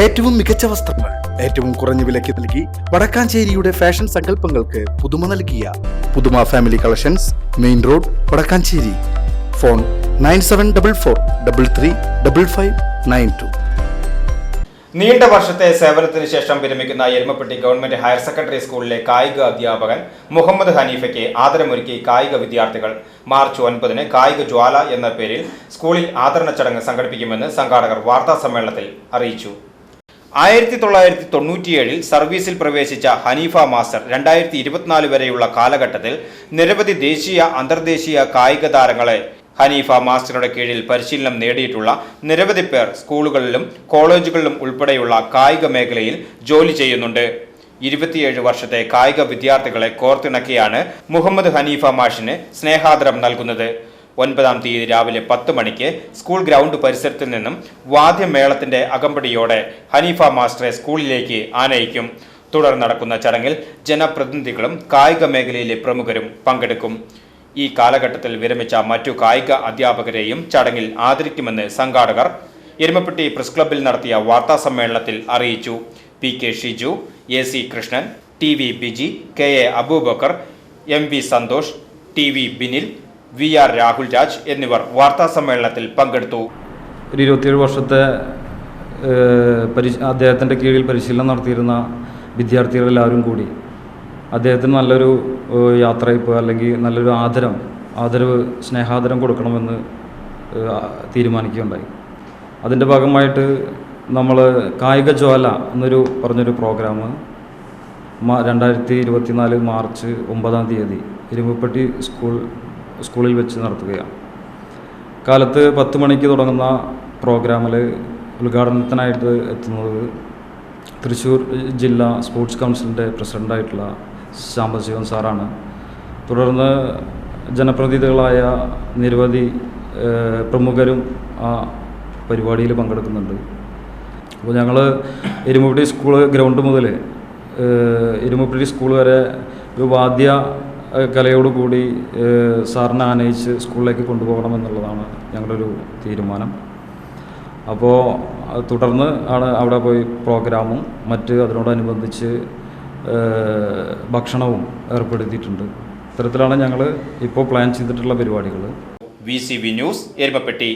ഏറ്റവും മികച്ച വസ്ത്രങ്ങൾ ഏറ്റവും കുറഞ്ഞ വിലയ്ക്ക് നൽകി വടക്കാഞ്ചേരിയുടെ ഫാഷൻ സങ്കല്പങ്ങൾക്ക് പുതുമ നൽകിയ പുതുമ family collections main road Vadakkanchery. Phone nine seven double four double three double five nine two. നീണ്ട വർഷത്തെ സേവനത്തിന് ശേഷം വിരമിക്കുന്ന എരുമപ്പെട്ടി ഗവൺമെന്റ് ഹയർ സെക്കൻഡറി സ്കൂളിലെ കായിക അധ്യാപകൻ മുഹമ്മദ് ഹനീഫയ്ക്ക് ആദരമൊരുക്കി കായിക വിദ്യാർത്ഥികൾ. മാർച്ച് ഒൻപതിന് കായിക ജ്വാല എന്ന പേരിൽ സ്കൂളിൽ ആദരണ ചടങ്ങ് സംഘടിപ്പിക്കുമെന്ന് സംഘാടകർ വാർത്താ സമ്മേളനത്തിൽ അറിയിച്ചു. ആയിരത്തി തൊള്ളായിരത്തി തൊണ്ണൂറ്റിയേഴിൽ സർവീസിൽ പ്രവേശിച്ച ഹനീഫ മാസ്റ്റർ രണ്ടായിരത്തി ഇരുപത്തിനാല് വരെയുള്ള കാലഘട്ടത്തിൽ നിരവധി ദേശീയ അന്തർദേശീയ കായിക താരങ്ങളെ ഹനീഫ മാസ്റ്ററുടെ കീഴിൽ പരിശീലനം നേടിയിട്ടുള്ള നിരവധി പേർ സ്കൂളുകളിലും കോളേജുകളിലും ഉൾപ്പെടെയുള്ള കായിക മേഖലയിൽ ജോലി ചെയ്യുന്നുണ്ട്. ഇരുപത്തിയേഴ് വർഷത്തെ കായിക വിദ്യാർത്ഥികളെ കോർത്തിണക്കിയാണ് മുഹമ്മദ് ഹനീഫ മാഷിന് സ്നേഹാദരം നൽകുന്നത്. ഒൻപതാം തീയതി രാവിലെ പത്ത് മണിക്ക് സ്കൂൾ ഗ്രൗണ്ട് പരിസരത്തിൽ നിന്നും വാദ്യമേളത്തിന്റെ അകമ്പടിയോടെ ഹനീഫ മാസ്റ്ററെ സ്കൂളിലേക്ക് ആനയിക്കും. തുടർന്ന് നടക്കുന്ന ചടങ്ങിൽ ജനപ്രതിനിധികളും കായിക മേഖലയിലെ പ്രമുഖരും പങ്കെടുക്കും. ഈ കാലഘട്ടത്തിൽ വിരമിച്ച മറ്റു കായിക അധ്യാപകരെയും ചടങ്ങിൽ ആദരിക്കുമെന്ന് സംഘാടകർ എരുമപ്പെട്ടി പ്രസ് ക്ലബ്ബിൽ നടത്തിയ വാർത്താ സമ്മേളനത്തിൽ അറിയിച്ചു. P K Shiju A C Krishnan T V Biji K A Abubakar M V Santhosh T V Binil V R Rahul Raj എന്നിവർ വാർത്താ സമ്മേളനത്തിൽ പങ്കെടുത്തു. ഒരു ഇരുപത്തിയേഴ് വർഷത്തെ അദ്ദേഹത്തിന്റെ കീഴിൽ പരിശീലനം നടത്തിയിരുന്ന വിദ്യാർത്ഥികളെല്ലാവരും കൂടി അദ്ദേഹത്തിന് നല്ലൊരു യാത്രയിൽ യാത്രയപ്പ് അല്ലെങ്കിൽ നല്ലൊരു ആദരം ആദരവ് സ്നേഹാദരം കൊടുക്കണമെന്ന് തീരുമാനിക്കുകയുണ്ടായി. അതിന്റെ ഭാഗമായിട്ട് നമ്മൾ കായിക ജ്വാല എന്നൊരു പറഞ്ഞൊരു പ്രോഗ്രാം രണ്ടായിരത്തി ഇരുപത്തിനാല് മാർച്ച് ഒമ്പതാം തീയതി ഇരുമ്പപ്പെട്ടി സ്കൂൾ സ്കൂളിൽ വെച്ച് നടത്തുകയാണ്. കാലത്ത് പത്ത് മണിക്ക് തുടങ്ങുന്ന പ്രോഗ്രാമിൽ ഉദ്ഘാടനത്തിനായിട്ട് എത്തുന്നത് തൃശ്ശൂർ ജില്ലാ സ്പോർട്സ് കൗൺസിലിന്റെ പ്രസിഡന്റായിട്ടുള്ള ശാമ്പശിവൻ സാറാണ്. തുടർന്ന് ജനപ്രതിനിധികളായ നിരവധി പ്രമുഖരും ആ പരിപാടിയിൽ പങ്കെടുക്കുന്നുണ്ട്. അപ്പോൾ ഞങ്ങൾ എരുമപ്പെട്ടി സ്കൂൾ ഗ്രൗണ്ട് മുതൽ എരുമപ്പെട്ടി സ്കൂൾ വരെ ഒരു വാദ്യ കലയോടുകൂടി സാറിനെ ആനയിച്ച് സ്കൂളിലേക്ക് കൊണ്ടുപോകണം എന്നുള്ളതാണ് ഞങ്ങളുടെ ഒരു തീരുമാനം അപ്പോൾ തുടർന്ന് ആണ് അവിടെ പോയി പ്രോഗ്രാമും മറ്റ് അതിനോടനുബന്ധിച്ച് ഭക്ഷണവും ഏർപ്പെടുത്തിയിട്ടുണ്ട്. ഇത്തരത്തിലാണ് ഞങ്ങൾ ഇപ്പോൾ പ്ലാൻ ചെയ്തിട്ടുള്ള പരിപാടികൾ V C V news Erumapetty.